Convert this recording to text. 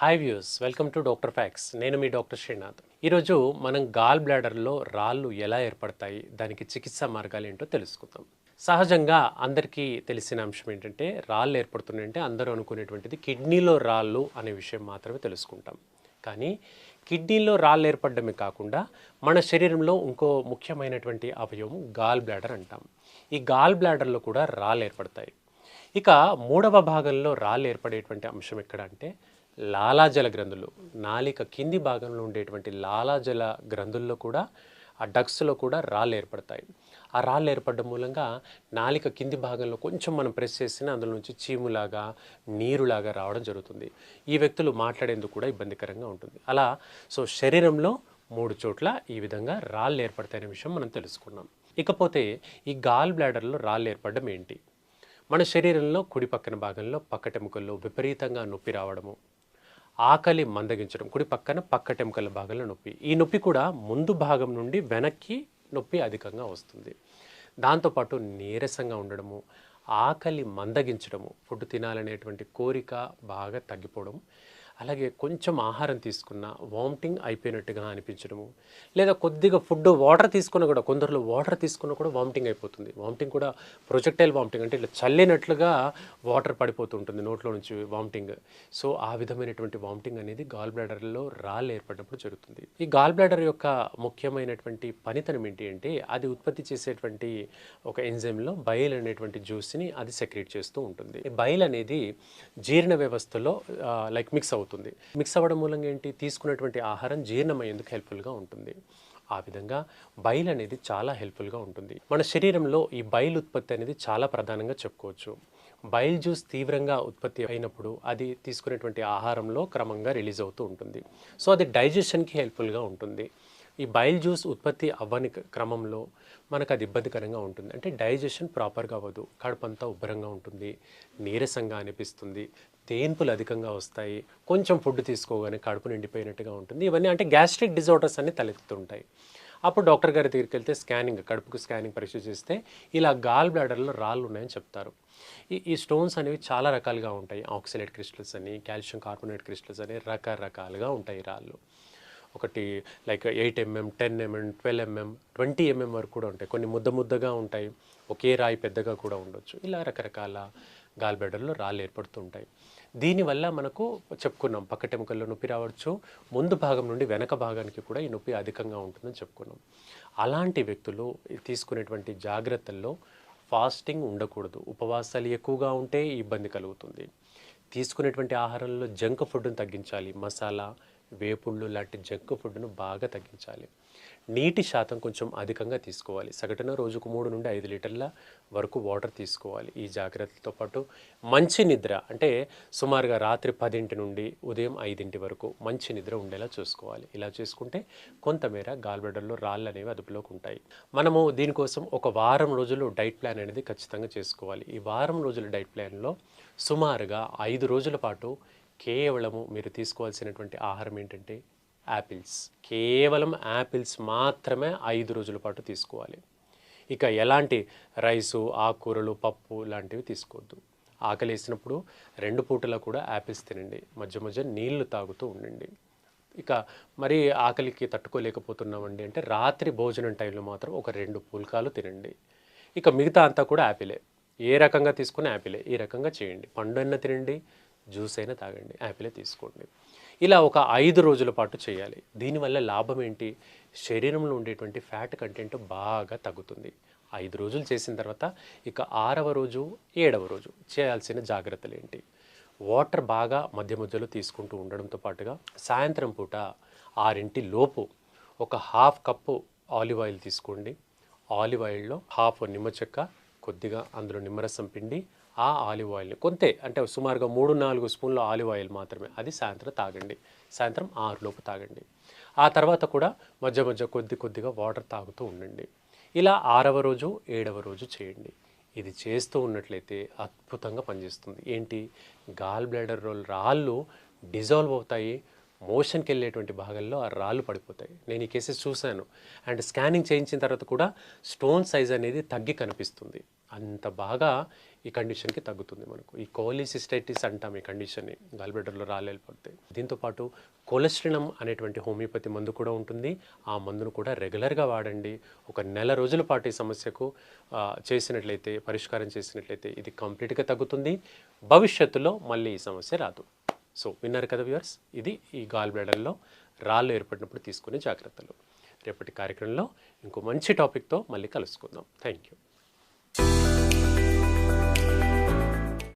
Hi views welcome to doctor facts నేను మీ doctor Srinath ఈరోజు మనం గాల్ బ్లాడర్లో రాళ్ళు ఎలా ఏర్పడతాయి దానికి చికిత్సా మార్గాలు ఏంటో తెలుసుకుందాం. సహజంగా అందరికీ తెలిసిన అంశం ఏంటంటే రాళ్ళు ఏర్పడుతున్నాయంటే అందరూ అనుకునేటువంటిది కిడ్నీలో రాళ్ళు అనే విషయం మాత్రమే తెలుసుకుంటాం. కానీ కిడ్నీలో రాళ్ళు ఏర్పడమే కాకుండా మన శరీరంలో ఇంకో ముఖ్యమైనటువంటి అవయవం గాల్ బ్లాడర్ అంటాం. ఈ గాల్ బ్లాడర్లో కూడా రాళ్ళు ఏర్పడతాయి. ఇక మూడవ భాగంలో రాళ్ళు ఏర్పడేటువంటి అంశం ఎక్కడ అంటే లాలాజల గ్రంథులు. నాలిక కింది భాగంలో ఉండేటువంటి లాలాజల గ్రంథుల్లో కూడా ఆ డక్స్లో కూడా రాళ్ళు ఏర్పడతాయి. ఆ రాళ్ళు ఏర్పడడం మూలంగా నాలిక కింది భాగంలో కొంచెం మనం ప్రెస్ చేసిన అందులో నుంచి చీములాగా నీరులాగా రావడం జరుగుతుంది. ఈ వ్యక్తులు మాట్లాడేందుకు కూడా ఇబ్బందికరంగా ఉంటుంది. అలా సో శరీరంలో మూడు చోట్ల ఈ విధంగా రాళ్ళు ఏర్పడతాయనే విషయం మనం తెలుసుకున్నాం. ఇకపోతే ఈ గాల్ బ్లాడర్లో రాళ్ళు ఏర్పడడం ఏంటి? మన శరీరంలో కుడి పక్కన భాగంలో పక్కటెముకల్లో విపరీతంగా నొప్పి రావడము ఆకలి మందగించడం. కుడి పక్కన పక్కటెముకల భాగంలో నొప్పి. ఈ నొప్పి కూడా ముందు భాగం నుండి వెనక్కి నొప్పి అధికంగా వస్తుంది. దాంతోపాటు నీరసంగా ఉండడము ఆకలి మందగించడము ఫుడ్ తినాలనేటువంటి కోరిక బాగా తగ్గిపోవడం అలాగే కొంచెం ఆహారం తీసుకున్న వామిటింగ్ అయిపోయినట్టుగా అనిపించడము. లేదా కొద్దిగా ఫుడ్ వాటర్ తీసుకున్నా కూడా కొందరిలో వాటర్ తీసుకున్నా కూడా వామిటింగ్ అయిపోతుంది. వామిటింగ్ కూడా ప్రొజెక్టైల్ వామిటింగ్ అంటే ఇట్లా చల్లినట్లుగా వాటర్ పడిపోతుంటుంది నోట్లో నుంచి వామిటింగ్. సో ఆ విధమైనటువంటి వామిటింగ్ అనేది గాల్ బ్లాడర్లో రాళ్ళు ఏర్పడినప్పుడు జరుగుతుంది. ఈ గాల్ బ్లాడర్ యొక్క ముఖ్యమైనటువంటి పనితనం ఏంటి అంటే అది ఉత్పత్తి చేసేటువంటి ఒక ఎంజైమ్లో బయల్ అనేటువంటి జ్యూస్ని అది సెక్రేట్ చేస్తూ ఉంటుంది. ఈ బయల్ అనేది జీర్ణ వ్యవస్థలో లైక్ మిక్స్ అవుతుంది. మిక్స్ అవ్వడం మూలంగా ఏంటి? తీసుకున్నటువంటి ఆహారం జీర్ణమయ్యేందుకు హెల్ప్ఫుల్గా ఉంటుంది. ఆ విధంగా బైల్ అనేది చాలా హెల్ప్ఫుల్గా ఉంటుంది. మన శరీరంలో ఈ బైల్ ఉత్పత్తి అనేది చాలా ప్రధానంగా చెప్పుకోవచ్చు. బైల్ జ్యూస్ తీవ్రంగా ఉత్పత్తి అయినప్పుడు అది తీసుకునేటువంటి ఆహారంలో క్రమంగా రిలీజ్ అవుతూ ఉంటుంది. సో అది డైజెషన్కి హెల్ప్ఫుల్గా ఉంటుంది. ఈ బైల్ జ్యూస్ ఉత్పత్తి అవ్వని క్రమంలో మనకు అది ఇబ్బందికరంగా ఉంటుంది. అంటే డైజెషన్ ప్రాపర్గా అవ్వదు. కడుపు అంతా ఉబ్బరంగా ఉంటుంది. నీరసంగా అనిపిస్తుంది. తేన్పులు అధికంగా వస్తాయి. కొంచెం ఫుడ్ తీసుకోగానే కడుపు నిండిపోయినట్టుగా ఉంటుంది. ఇవన్నీ అంటే గ్యాస్ట్రిక్ డిజార్డర్స్ అన్ని తలెత్తుంటాయి అప్పుడు డాక్టర్ గారి దగ్గరికి వెళ్తే స్కానింగ్ కడుపుకు స్కానింగ్ పరీక్ష చేస్తే ఇలా గాల్ బ్లాడర్లో రాళ్ళు ఉన్నాయని చెప్తారు. ఈ ఈ స్టోన్స్ అనేవి చాలా రకాలుగా ఉంటాయి. ఆక్సిలేట్ క్రిస్టల్స్ అని కాల్షియం కార్బోనేట్ క్రిస్టల్స్ అని రకరకాలుగా ఉంటాయి రాళ్ళు. ఒకటి like eight MM ten MM twelve MM twenty MM వరకు కూడా ఉంటాయి. కొన్ని ముద్ద ముద్దగా ఉంటాయి. ఒకే రాయి పెద్దగా కూడా ఉండొచ్చు. ఇలా రకరకాల గాల్బెడర్లో రాళ్ళు ఏర్పడుతుంటాయి. దీనివల్ల మనకు చెప్పుకున్నాం పక్కటెముకల్లో నొప్పి రావచ్చు. ముందు భాగం నుండి వెనక భాగానికి కూడా ఈ నొప్పి అధికంగా ఉంటుందని చెప్పుకున్నాం. అలాంటి వ్యక్తులు తీసుకునేటువంటి జాగ్రత్తల్లో ఫాస్టింగ్ ఉండకూడదు. ఉపవాసాలు ఎక్కువగా ఉంటే ఇబ్బంది కలుగుతుంది. తీసుకునేటువంటి ఆహారంలో జంక్ ఫుడ్ను తగ్గించాలి. మసాలా వేపుళ్ళు లాంటి జంక్ ఫుడ్ను బాగా తగ్గించాలి. నీటి శాతం కొంచెం అధికంగా తీసుకోవాలి. సగటున రోజుకు మూడు నుండి ఐదు లీటర్ల వరకు వాటర్ తీసుకోవాలి. ఈ జాగ్రత్తలతో పాటు మంచి నిద్ర అంటే సుమారుగా రాత్రి పదింటి నుండి ఉదయం ఐదింటి వరకు మంచి నిద్ర ఉండేలా చూసుకోవాలి. ఇలా చేసుకుంటే కొంతమేర గాల్బెడల్లో రాళ్ళు అనేవి అదుపులోకి ఉంటాయి. మనము దీనికోసం ఒక వారం రోజులు డైట్ ప్లాన్ అనేది ఖచ్చితంగా చేసుకోవాలి. ఈ వారం రోజుల డైట్ ప్లాన్లో సుమారుగా ఐదు రోజుల పాటు కేవలము మీరు తీసుకోవాల్సినటువంటి ఆహారం ఏంటంటే యాపిల్స్ కేవలం యాపిల్స్ మాత్రమే ఐదు రోజుల పాటు తీసుకోవాలి. ఇక ఎలాంటి రైసు ఆకుకూరలు పప్పు లాంటివి తీసుకోవద్దు. ఆకలి వేసినప్పుడు రెండు పూటలా కూడా యాపిల్స్ తినండి. మధ్య మధ్య నీళ్ళు తాగుతూ ఉండండి. ఇక మరి ఆకలికి తట్టుకోలేకపోతున్నామండి అంటే రాత్రి భోజనం టైంలో మాత్రం ఒక రెండు పుల్కాలు తినండి. ఇక మిగతా అంతా కూడా యాపిలే ఏ రకంగా తీసుకుని యాపిలే ఈ రకంగా చేయండి. పండు అన్న తినండి. జ్యూస్ అయినా తాగండి యాపిలే తీసుకోండి. ఇలా ఒక ఐదు రోజుల పాటు చేయాలి. దీనివల్ల లాభం ఏంటి? శరీరంలో ఉండేటువంటి ఫ్యాట్ కంటెంట్ బాగా తగ్గుతుంది. ఐదు రోజులు చేసిన తర్వాత ఇక ఆరవ రోజు ఏడవ రోజు చేయాల్సిన జాగ్రత్తలు ఏంటి? వాటర్ బాగా మధ్య మధ్యలో తీసుకుంటూ ఉండడంతో పాటుగా సాయంత్రం పూట ఆరింటి లోపు ఒక హాఫ్ కప్పు ఆలివ్ ఆయిల్ తీసుకోండి. ఆలివ్ ఆయిల్లో హాఫ్ నిమ్మ చెక్క కొద్దిగా అందులో నిమ్మరసం పిండి ఆ ఆలివ్ ఆయిల్ని కొంతే అంటే సుమారుగా మూడు నాలుగు స్పూన్ల ఆలివ్ ఆయిల్ మాత్రమే. అది సాయంత్రం తాగండి. సాయంత్రం ఆరులోపు తాగండి. ఆ తర్వాత కూడా మధ్య మధ్య కొద్ది కొద్దిగా వాటర్ తాగుతూ ఉండండి. ఇలా ఆరవ రోజు ఏడవ రోజు చేయండి. ఇది చేస్తూ ఉన్నట్లయితే అద్భుతంగా పనిచేస్తుంది. ఏంటి? గాల్ బ్లాడర్ రాళ్ళు డిజాల్వ్ అవుతాయి. మోషన్కి వెళ్ళేటువంటి భాగంలో ఆ రాళ్ళు పడిపోతాయి. నేను ఈ కేసెస్ చూశాను. అండ్ స్కానింగ్ చేయించిన తర్వాత కూడా స్టోన్ సైజ్ అనేది తగ్గి కనిపిస్తుంది. అంత బాగా ఈ కండిషన్కి తగ్గుతుంది మనకు. ఈ కోలిసిస్టైటిస్ అంటాం ఈ కండిషన్ని గాల్బెడర్లో రాళ్ళు వెళ్ళిపోతాయి దీంతోపాటు కొలెస్ట్రినం అనేటువంటి హోమియోపతి మందు కూడా ఉంటుంది. ఆ మందును కూడా రెగ్యులర్గా వాడండి. ఒక నెల రోజుల పాటు ఈ సమస్యకు చేసినట్లయితే పరిష్కారం చేసినట్లయితే ఇది కంప్లీట్గా తగ్గుతుంది. భవిష్యత్తులో మళ్ళీ ఈ సమస్య రాదు. సో విన్నారు కదా వ్యూవర్స్? ఇది ఈ గాల్ బ్లాడర్లో రాళ్ళు ఏర్పడినప్పుడు తీసుకునే జాగ్రత్తలు. రేపటి కార్యక్రమంలో ఇంకో మంచి టాపిక్తో మళ్ళీ కలుసుకుందాం. Thank you